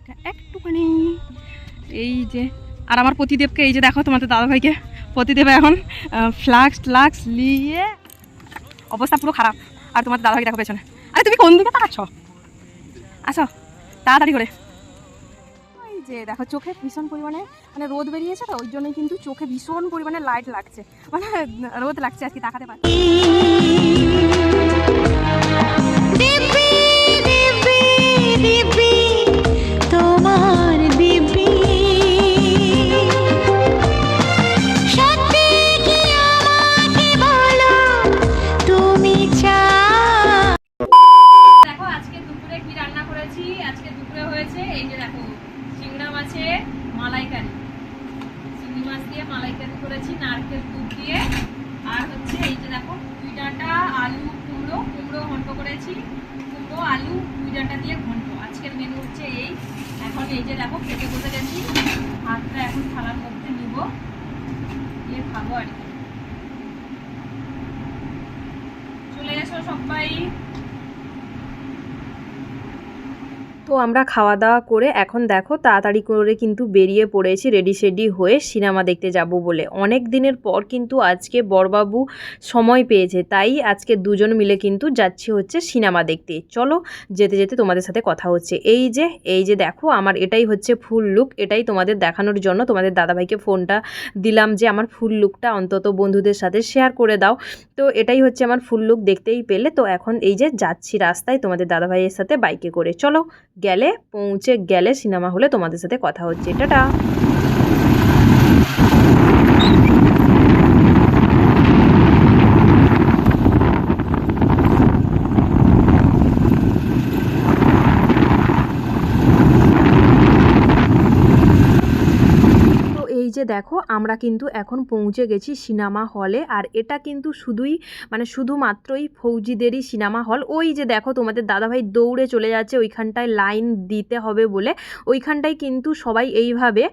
থেকে একটুখানি। এই যে, আর আমার প্রতিদেবকে এই যে দেখো তোমাদের দাদাভাইকে। প্রতিদেব এখন ফ্লাক্স ফ্লাক্স নিয়ে অবস্থা পুরো খারাপ। আর তোমার দাদাভাই দেখো পেছনে। আরে, তুমি কোন দিকে তাকাচ্ছ? আসো, তাড়াতাড়ি করে। ওই যে, দেখো, চোখে ভীষণ পরিমাণে মানে রোদ বেরিয়েছে তো, ওই জন্যই কিন্তু চোখে ভীষণ পরিমাণে লাইট লাগছে। মানে রোদ লাগছে আর কি তাকাতে পারছি এই যে দেখো কেটে বসে গেছি। ভাতটা এখন থালার মধ্যে নিব। দিয়ে খাব আর কি। চলে এসো সবাই। তো আমরা খাওয়া দাওয়া করে এখন দেখো তাড়াতাড়ি করে কিন্তু বেরিয়ে পড়েছি রেডি সেডি হয়ে সিনেমা দেখতে যাব বলে। অনেক দিনের পর কিন্তু আজকে বরবাবু সময় পেয়েছে, তাই আজকে দুজন মিলে কিন্তু যাচ্ছি হচ্ছে সিনেমা দেখতে। চলো যেতে যেতে তোমাদের সাথে কথা হচ্ছে। এই যে এই যে দেখো আমার এটাই হচ্ছে ফুল লুক, এটাই তোমাদের দেখানোর জন্য। তোমাদের দাদাভাইকে ফোনটা দিলাম যে আমার ফুল লুকটা অন্তত বন্ধুদের সাথে শেয়ার করে দাও। তো এটাই হচ্ছে আমার ফুল লুক দেখতেই পেলে। তো এখন এই যে যাচ্ছি রাস্তায় তোমাদের দাদাভাইয়ের সাথে বাইকে করে। চলো গেলে পৌঁছে গেলে সিনেমা হলে তোমাদের সাথে কথা হচ্ছে। টাটা তো এই যে দেখো, আমরা কিন্তু এখন পৌঁছে গেছি সিনেমা হলে, আর এটা কিন্তু শুধুই মানে শুধুমাত্রই ফৌজিদেরই সিনেমা হল। ওই যে দেখো, তোমাদের দাদাভাই দৌড়ে চলে যাচ্ছে, ওইখানটায় লাইন দিতে হবে বলে। ওইখানটায় কিন্তু সবাই এইভাবে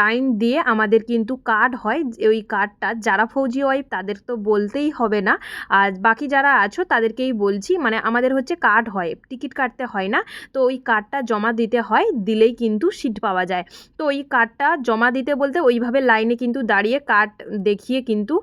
লাইন দিয়ে আমাদের কিন্তু কার্ড হয়। ওই কার্ডটা যারা ফৌজি ওয়াইফ, তাদের তো বলতেই হবে না। আর বাকি যারা আছো, তাদেরকেই বলছি মানে আমাদের হচ্ছে কার্ড হয়, টিকিট কাটতে হয় না। তো ওই কার্ডটা জমা দিতে হয়, দিলেই কিন্তু সিট পাওয়া যায়। তো ওই কার্ডটা জমা দিতে বলতে ওইভাবে লাইনে কিন্তু দাঁড়িয়ে কার্ড দেখিয়ে কিন্তু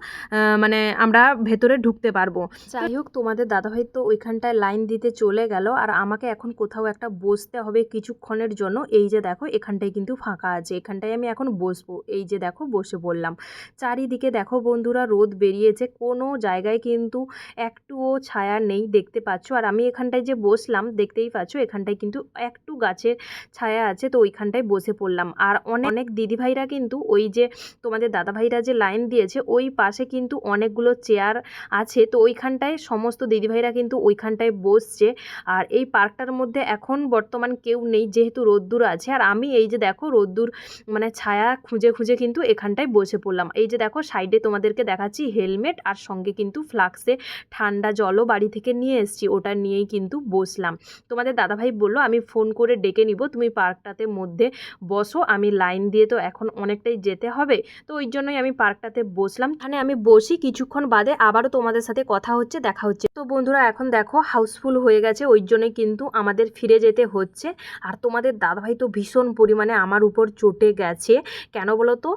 মানে আমরা ভেতরে ঢুকতে পারব। যাই হোক, তোমাদের দাদাভাই তো ওইখানটায় লাইন দিতে চলে গেল। আর আমাকে এখন কোথাও একটা বসতে হবে কিছুক্ষণের জন্য। এই যে দেখো, এখানটায় কিন্তু ফাঁকা আছে। এখানটায় আমি এখন বসবো। এই যে দেখো, বসে পড়লাম। চারিদিকে দেখো বন্ধুরা, রোদ বেরিয়েছে। কোনো জায়গায় কিন্তু একটুও ছায়া নেই, দেখতে পাচ্ছ। আর আমি এখানটায় যে বসলাম, দেখতেই পাচ্ছ, এখানটায় কিন্তু একটু গাছের ছায়া আছে। তো ওইখানটায় বসে পড়লাম। আর অনেক অনেক দিদিভাইরা কিন্তু ওই যে তোমাদের দাদাভাইরা যে লাইন দিয়েছে, ওই পাশে কিন্তু অনেকগুলো চেয়ার আছে। তো ওইখানটায় সমস্ত দিদিভাইরা কিন্তু ওইখানটায় বসছে। আর এই পার্কটার মধ্যে এখন বর্তমান কেউ নেই, যেহেতু রোদ্দুর আছে। আর আমি এই যে দেখো রোদ্দুর মানে ছায়া খুঁজে খুঁজে কিন্তু এখানটায় বসে পড়লাম। এই যে দেখো সাইডে তোমাদেরকে দেখাচ্ছি হেলমেট আর সঙ্গে কিন্তু ফ্লাক্সে ঠান্ডা জলও বাড়ি থেকে নিয়ে এসেছি, ওটা নিয়েই কিন্তু বসলাম। তোমাদের দাদাভাই বলল, আমি ফোন করে ডেকে নিব, তুমি পার্কটাতে মধ্যে বসো, আমি লাইন দিয়ে তো এখন অনেকটাই যেতে হবে। তো ওই জন্যই আমি পার্কটাতে বসলাম। মানে আমি বসি, কিছুক্ষণ বাদে আবারও তোমাদের সাথে কথা হচ্ছে, দেখা হচ্ছে। তো বন্ধুরা, এখন দেখো হাউসফুল হয়ে গেছে, ওই জন্যই কিন্তু আমাদের ফিরে যেতে হচ্ছে। আর তোমাদের দাদাভাই তো ভীষণ পরিমাণে আমার উপর চটে গেছে। কেন বলো তো?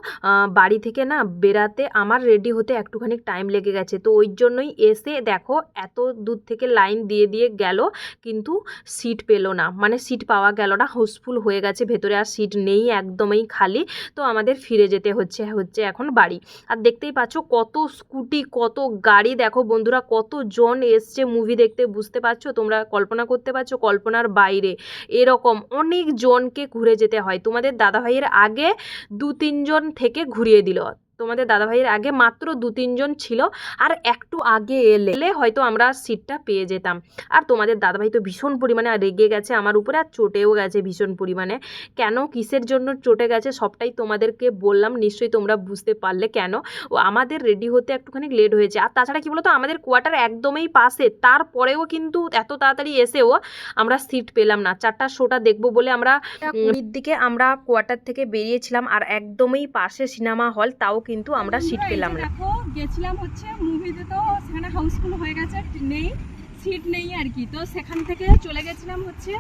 বাড়ি থেকে না বেরাতে আমার রেডি হতে একটুখানি টাইম লেগে গেছে। তো ওই জন্যই এসে দেখো এত দূর থেকে লাইন দিয়ে দিয়ে গেল, কিন্তু সিট পেল না। মানে সিট পাওয়া গেল না হাউসফুল হয়ে গেছে, ভেতরে আর সিট নেই, একদমই খালি। তো আমাদের ফিরে যেতে হচ্ছে হচ্ছে এখন বাড়ি। আর দেখতেই পাচ্ছ কত স্কুটি, কত গাড়ি, দেখো বন্ধুরা কত জন এসছে মুভি দেখতে, বুঝতে পারছ? তোমরা কল্পনা করতে পারছ কল্পনার বাইরে। এরকম অনেক জনকে ঘুরে যেতে হয়। তোমাদের দাদাভাইয়ের আগে দু তিনজন থেকে ঘুরিয়ে দিল। তোমাদের দাদাভাইয়ের আগে মাত্র দু তিনজন ছিল আর একটু আগে এলে হয়তো আমরা সিটটা পেয়ে যেতাম। আর তোমাদের দাদাভাই তো ভীষণ পরিমাণে রেগে গেছে আমার উপরে আর চটেও গেছে ভীষণ পরিমাণে। কেন? কিসের জন্য চটে গেছে সবটাই তোমাদেরকে বললাম, নিশ্চয়ই তোমরা বুঝতে পারলে কেন? ও আমাদের রেডি হতে একটুখানি লেট হয়েছে। আর তাছাড়া কি বলতো, আমাদের কোয়ার্টার একদমই পাশে তারপরেও কিন্তু এত তাড়াতাড়ি এসেও আমরা সিট পেলাম না। চারটা শোটা দেখব বলে আমরা দিকে আমরা কোয়ার্টার থেকে বেরিয়েছিলাম আর একদমই পাশে সিনেমা হল তাও কিন্তু আমরা সিট পেলাম না। দেখো গেছিলাম হচ্ছে মুভিতে তো সেখানে হাউসফুল হয়ে গেছে নেই সিট নেই আর কি। তো সেখান থেকে চলে গেছিলাম হচ্ছে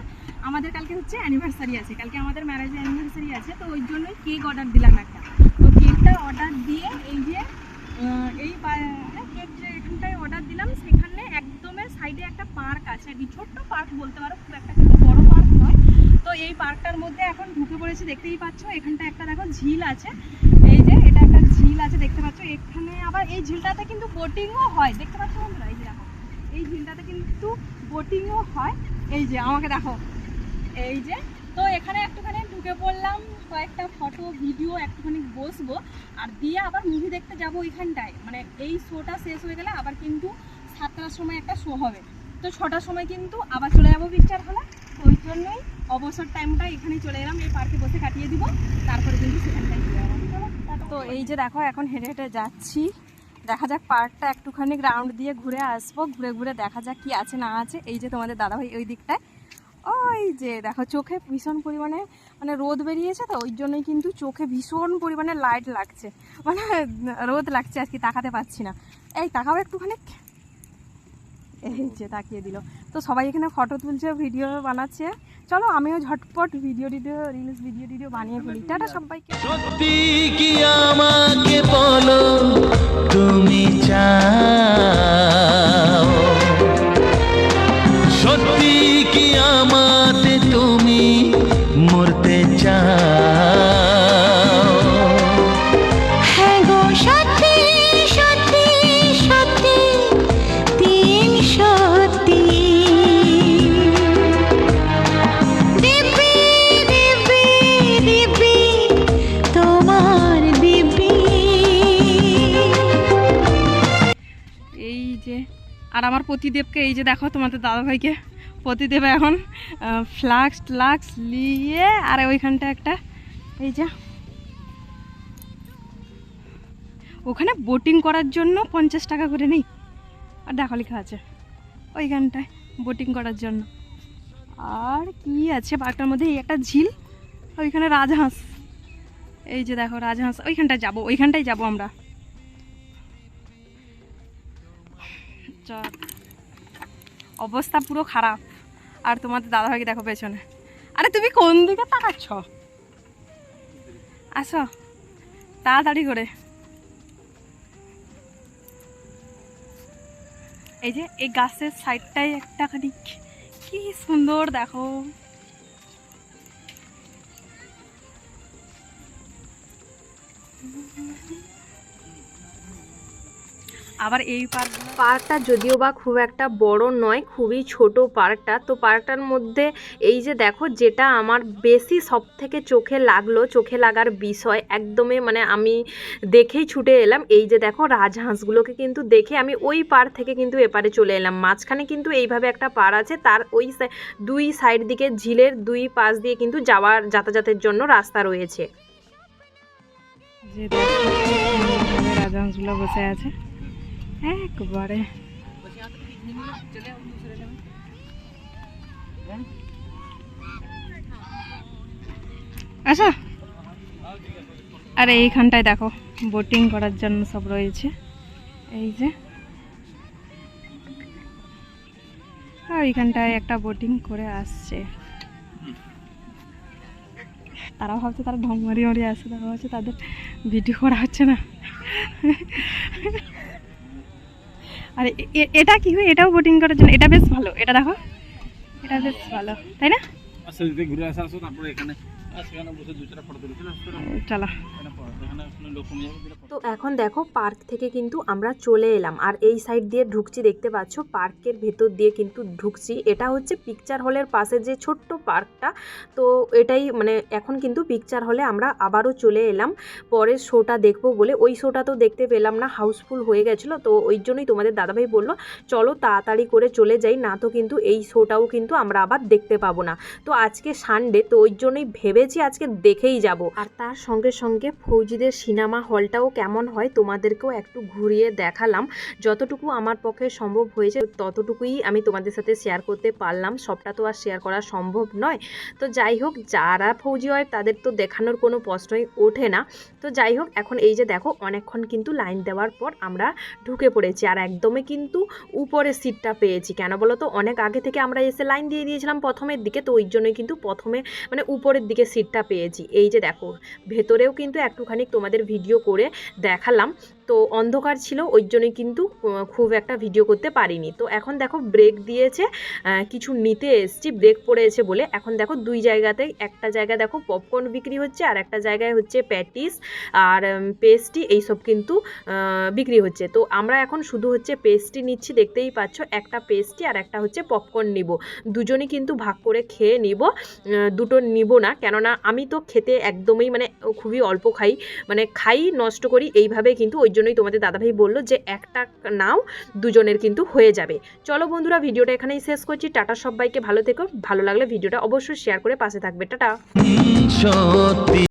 আমাদের কালকে হচ্ছে অ্যানিভার্সারি আছে। কালকে আমাদের ম্যারেজ অ্যানিভার্সারি আছে তো ওই জন্যই কেক অর্ডার দিলাম একটা। তো কেকটা অর্ডার দিয়ে এই যে এই কেক যে এখানটায় অর্ডার দিলাম সেখানে একদমের সাইডে একটা পার্ক আছে। আর কি ছোট্ট পার্ক বলতে পারো খুব একটা কিন্তু বড় পার্ক নয়। তো এই পার্কটার মধ্যে এখন ঢুকে পড়েছি দেখতেই পাচ্ছ এখানটা একটা দেখো ঝিল আছে। ঝিল আছে, দেখতে পাচ্ছ? এখানে আবার এই ঝিলটাতে কিন্তু বোটিংও হয়। দেখতে পাচ্ছ বন্ধুরা? এই যে দেখো, এই ঝিলটাতে কিন্তু বোটিংও হয়। এই যে, আমাকে দেখো। এই যে, তো এখানে একটুখানি ঢুকে পড়লাম, কয়েকটা ফটো ভিডিও একটুখানি বসবো। আর দিয়ে আবার মুভি দেখতে যাব ওইখানটায় মানে এই শোটা শেষ হয়ে গেলে আবার কিন্তু সাতটার সময় একটা শো হবে। তো ছটার সময় কিন্তু আবার চলে যাব পিকচার হলে। ওই জন্যই অবসর টাইমটা এখানেই চলে এলাম। এই পার্কে বসে কাটিয়ে দিব। তারপরে কিন্তু সেখানটায়। তো এই যে দেখো, এখন হেঁটে হেঁটে যাচ্ছি। দেখা যাক পার্কটা একটুখানি গ্রাউন্ড দিয়ে ঘুরে আসব। ঘুরে ঘুরে দেখা যাক কি আছে, না আছে। এই যে তোমাদের দাদাভাই ওই দিকটায়। ওই যে দেখো, চোখে ভীষণ পরিমাণে মানে রোদ বেরিয়েছে তো, ওই জন্যই কিন্তু চোখে ভীষণ পরিমাণে লাইট লাগছে। মানে রোদ লাগছে আর কি তাকাতে পাচ্ছি না। এই তাকাও একটুখানি। এই যে তাকিয়ে দিল। তো সবাই এখানে ফটো তুলছে ভিডিও বানাচ্ছে। চলো আমিও ঝটপট ভিডিও টিডিও রিলস ভিডিও টিডিও বানিয়ে ফেলি। টাটা সবাইকে। সত্যি কি আমাকে বলো, তুমি চাও? আর আমার প্রতিদেবকে এই যে দেখো তোমাদের দাদাভাইকে, প্রতিদেব এখন ফ্লাক্স ফ্লাক্স নিয়ে, আর ওইখানটা একটা, এই যে। ওখানে বোটিং করার জন্য পঞ্চাশ টাকা করে নেই। আর দেখো লেখা আছে, ওইখানটায় বোটিং করার জন্য। আর কি আছে, পার্কটার মধ্যে এই একটা ঝিল, ওইখানে রাজহাঁস। এই যে দেখো রাজহাঁস, ওইখানটায় যাব ওইখানটায় যাব আমরা। চল অবস্থা পুরো খারাপ। আর তোমাদের দাদাভাইকে দেখো পেছনে। আরে তুমি কোন দিকে তাকাচ্ছ? আসো। তাড়াতাড়ি করে। এই যে এই গাছের সাইডটাই একটা খালি কি সুন্দর দেখো। আবার এই পার্ক পার্কটা যদিও বা খুব একটা বড় নয় খুবই ছোট পার্কটা। তো পার্কটার মধ্যে এই যে দেখো যেটা আমার বেশি সব থেকে চোখে লাগল চোখে লাগার বিষয় একদমই মানে আমি দেখেই ছুটে এলাম। এই যে দেখো রাজহাঁসগুলোকে কিন্তু দেখে আমি ওই পার থেকে কিন্তু এপারে চলে এলাম। মাঝখানে কিন্তু এইভাবে একটা পার আছে তার ওই দুই সাইড দিকে ঝিলের দুই পাশ দিয়ে কিন্তু যাওয়ার যাতায়াতের জন্য রাস্তা রয়েছে। রাজহাঁসগুলো বসে আছে। একবারে। আচ্ছা আরে এইখানটায় দেখো বোটিং করার জন্য সব রয়েছে। এই যে এইখানটায় একটা বোটিং করে আসছে। তারা ভাবছে তারা ঢং মারি মারি আসছে তারা ভাবছে তাদের ভিডিও করা হচ্ছে না। আর এটা কি হয়? এটাও বোটিং করার জন্য? এটা বেশ ভালো। এটা দেখো। এটা বেশ ভালো। তাই না? আসলে ঘুরে আসা আসো, তারপরে এখানে। চলে। তো এখন দেখো পার্ক থেকে কিন্তু আমরা চলে এলাম। আর এই সাইড দিয়ে ঢুকছি দেখতে পাচ্ছ পার্কের ভেতর দিয়ে কিন্তু ঢুকছি। এটা হচ্ছে পিকচার হলের পাশে যে ছোট্ট পার্কটা তো এটাই মানে এখন কিন্তু পিকচার হলে আমরা আবারও চলে এলাম। পরের শোটা দেখব বলে। ওই শোটা তো দেখতে পেলাম না হাউসফুল হয়ে গেছিল। তো ওই জন্যই তোমাদের দাদাভাই বলল চলো তাড়াতাড়ি করে চলে যাই না তো কিন্তু এই শোটাও কিন্তু আমরা আবার দেখতে পাবো না। তো আজকে সানডে তো ওই জন্যই ভেবে ভেবেছি আজকে দেখেই যাব। আর তার সঙ্গে সঙ্গে ফৌজিদের সিনেমা হলটাও কেমন হয় তোমাদেরকেও একটু ঘুরিয়ে দেখালাম। যতটুকু আমার পক্ষে সম্ভব হয়েছে, ততটুকুই আমি তোমাদের সাথে শেয়ার করতে পারলাম। সবটা তো আর শেয়ার করা সম্ভব নয়। তো যাই হোক, যারা ফৌজি হয় তাদের তো দেখানোর কোনো প্রশ্নই ওঠে না। তো যাই হোক, এখন এই যে দেখো, অনেকক্ষণ কিন্তু লাইন দেওয়ার পর আমরা ঢুকে পড়েছি। আর একদমই কিন্তু উপরে সিটটা পেয়েছি। কেন বলো তো? অনেক আগে থেকে আমরা এসে লাইন দিয়ে দিয়েছিলাম প্রথমের দিকে। তো ওই জন্যই কিন্তু প্রথমে মানে উপরের দিকে সিটটা পেয়েছি। এই যে দেখো ভেতরেও কিন্তু একটুখানি তোমাদের ভিডিও করে দেখালাম তো অন্ধকার ছিল, ওই জন্যই কিন্তু খুব একটা ভিডিও করতে পারিনি। তো এখন দেখো ব্রেক দিয়েছে কিছু নিতে এসছি ব্রেক পড়েছে বলে। এখন দেখো দুই জায়গাতে, একটা জায়গায় দেখো পপকর্ন বিক্রি হচ্ছে আর একটা জায়গায় হচ্ছে প্যাটিস আর পেস্টি এইসব কিন্তু বিক্রি হচ্ছে। তো আমরা এখন শুধু হচ্ছে পেস্টি নিচ্ছি, দেখতেই পাচ্ছ, একটা পেস্টি আর একটা হচ্ছে পপকর্ন নিব। দুজনই কিন্তু ভাগ করে খেয়ে নিব দুটো নিব না। কেননা আমি তো খেতে একদমই মানে খুবই অল্প খাই মানে খাই নষ্ট করি, এইভাবে কিন্তু ওই জন্যই তোমাদের দাদাভাই বলল যে একটা নাও, দুজনের কিন্তু হয়ে যাবে। চলো বন্ধুরা, ভিডিওটা এখানেই শেষ করছি। টাটা সবাইকে, ভালো থেকো। ভালো লাগলে ভিডিওটা অবশ্যই শেয়ার করে পাশে থাকবে। টাটা।